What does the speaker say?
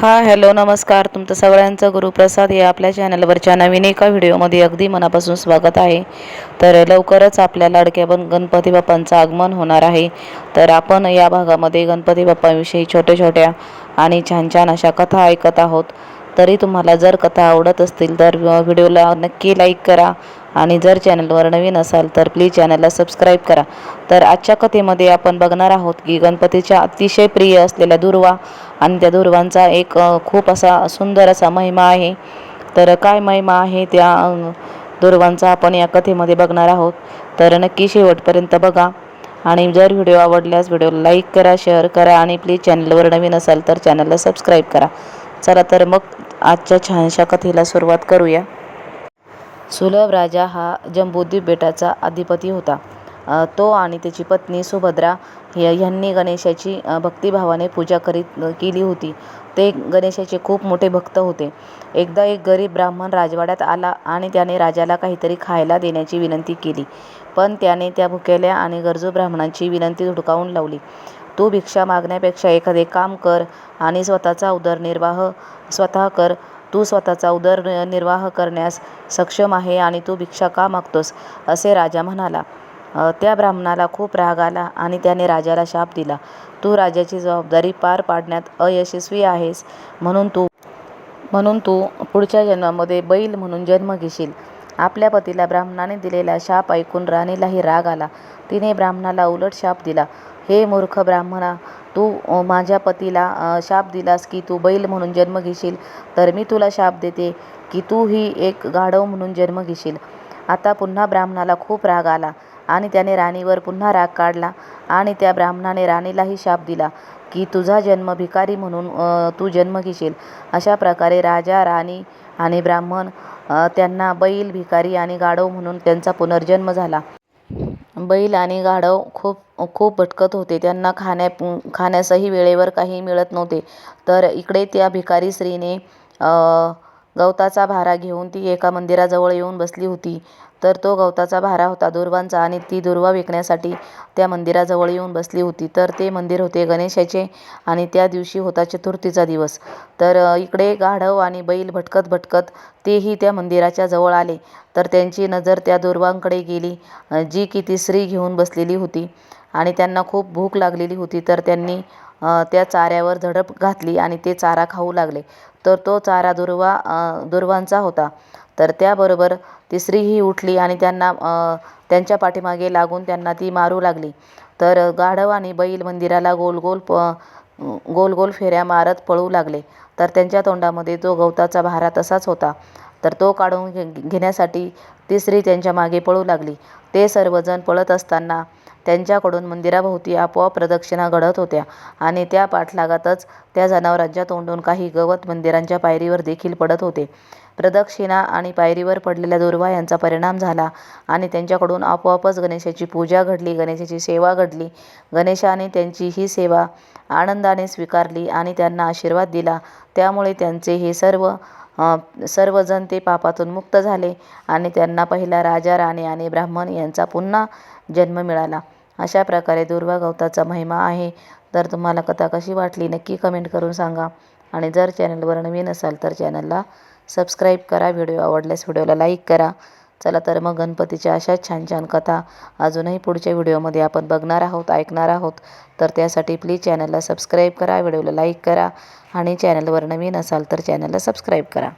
हा हॅलो नमस्कार. तुमचं सगळ्यांचं गुरुप्रसाद या आपल्या चॅनलवरच्या नवीन एका व्हिडिओमध्ये अगदी मनापासून स्वागत आहे. तर लवकरच आपल्या लाडक्या पण गणपती बाप्पांचं आगमन होणार आहे. तर आपण या भागामध्ये गणपती बाप्पाविषयी छोट्या छोट्या आणि छान छान अशा कथा ऐकत आहोत. तरी तुम्हाला जर कथा आवडत असतील तर व्हिडिओला नक्की लाईक करा. आणि जर चॅनलवर नवीन असाल तर प्लीज चॅनलला सबस्क्राईब करा. तर आजच्या कथेमध्ये आपण बघणार आहोत की गणपतीच्या अतिशय प्रिय असलेल्या दुर्वा आणि त्या दुर्वांचा एक खूप असा सुंदर असा महिमा आहे. तर काय महिमा आहे त्या दुर्वांचा आपण या कथेमध्ये बघणार आहोत. तर नक्की शेवटपर्यंत बघा. आणि जर व्हिडिओ आवडल्यास व्हिडिओला लाईक करा शेअर करा आणि प्लीज चॅनलवर नवीन असाल तर चॅनलला सबस्क्राईब करा. चला तर मग आजच्या छानशा कथेला सुरुवात करूया. सुलभ राजा हा जंबूद्वीप बेटाचा अधिपती होता. तो आणि त्याची पत्नी सुभद्रा ह्यांनी गणेशाची भक्तिभावाने पूजा करीत केली होती. ते गणेशाचे खूप मोठे भक्त होते. एकदा एक गरीब ब्राह्मण राजवाड्यात आला आणि त्याने राजाला काहीतरी खायला देण्याची विनंती केली. पण त्याने त्या भुकेल्या आणि गरजू ब्राह्मणांची विनंती धुडकावून लावली. तू भिक्षा मागण्यापेक्षा एखादे काम कर आणि स्वतःचा उदरनिर्वाह स्वतः कर. तू स्वतःचा उदरनिर्वाह करण्यास सक्षम आहे आणि तू भिक्षा का मागतोस? असे राजा म्हणाला. त्या ब्राह्मणाला खूप राग आला आणि त्याने राजाला शाप दिला. तू राजाची जबाबदारी पार पाडण्यात अयशस्वी आहेस. म्हणून तू म्हणून तू पुढच्या जन्मामध्ये बैल म्हणून जन्म घेशील. आपल्या पतीला ब्राह्मणाने दिलेला शाप ऐकून राणीलाही राग आला. तिने ब्राह्मणाला उलट शाप दिला. हे मूर्ख ब्राह्मणा तू माझ्या पतीला शाप दिलास की तू बैल म्हणून जन्म घेशील तर मी तुला शाप देते की तू ही एक गाढव म्हणून जन्म घेशील. आता पुन्हा ब्राह्मणाला खूप राग आला आणि त्याने राणीवर पुन्हा राग काढला आणि त्या ब्राह्मणाने राणीलाही शाप दिला की तुझा जन्म भिकारी म्हणून तू जन्म घेशील. अशा प्रकारे राजा राणी आणि ब्राह्मण त्यांना बैल भिकारी आणि गाढव म्हणून त्यांचा पुनर्जन्म झाला. बैल आणि गाढव खूप खूप भटकत होते. त्यांना खाण्या खाण्यासही वेळेवर काही मिळत नव्हते. तर इकडे त्या भिकारी स्त्रीने गवताचा भारा घेऊन ती एका मंदिराजवळ येऊन बसली होती. तर तो गवताचा भारा होता दुर्वांचा आणि ती दुर्वा विकण्यासाठी त्या मंदिराजवळ येऊन बसली होती. तर ते मंदिर होते गणेशाचे आणि त्या दिवशी होता चतुर्थीचा दिवस. तर इकडे गाढव आणि बैल भटकत भटकत तेही त्या मंदिराच्या जवळ आले. तर त्यांची नजर त्या दुर्वांकडे गेली जी की ती स्त्री घेऊन बसलेली होती आणि त्यांना खूप भूक लागलेली होती. तर त्यांनी त्या चाऱ्यावर झडप घातली आणि ते चारा खाऊ लागले. तर तो चारा दुर्वा दुर्वांचा होता. तर त्याबरोबर तिसरीही उठली आणि त्यांना त्यांच्या पाठीमागे लागून त्यांना ती मारू लागली. तर गाढव आणि बैल मंदिराला गोल गोल प गोल गोल फेऱ्या मारत पळू लागले. तर त्यांच्या तोंडामध्ये जो गवताचा भारा तसाच होता. तर तो काढून घे घेण्यासाठी तिसरी त्यांच्या मागे पळू लागली. ते सर्वजण पळत असताना त्यांच्याकडून मंदिराभोवती आपोआप प्रदक्षिणा घडत होत्या आणि त्या पाठलागातच त्या जनावरांच्या तोंडून काही गवत मंदिरांच्या पायरीवर देखील पडत होते. प्रदक्षिणा आणि पायरीवर पडलेल्या दुर्वा यांचा परिणाम झाला आणि त्यांच्याकडून आपोआपच गणेशाची पूजा घडली गणेशाची सेवा घडली. गणेशाने त्यांची ही सेवा आनंदाने स्वीकारली आणि त्यांना आशीर्वाद दिला. त्यामुळे त्यांचे हे सर्व सर्वजण ते पापातून मुक्त झाले आणि त्यांना पहिला राजा राणी आणि ब्राह्मण यांचा पुन्हा जन्म मिळाला. अशा प्रकारे दुर्वा गवताचा महिमा आहे. तर तुम्हाला कथा कशी वाटली नक्की कमेंट करून सांगा. आणि जर चॅनलवर नवीन असाल तर चॅनलला सबस्क्राईब करा. व्हिडिओ आवडल्यास व्हिडिओला लाईक करा. चला तर मग गणपतीच्या अशाच छान छान कथा अजूनही पुढच्या व्हिडिओमध्ये आपण बघणार आहोत ऐकणार आहोत. तर त्यासाठी प्लीज चॅनलला सबस्क्राईब करा व्हिडिओला लाईक करा आणि चॅनलवर नवीन असाल तर चॅनलला सबस्क्राईब करा.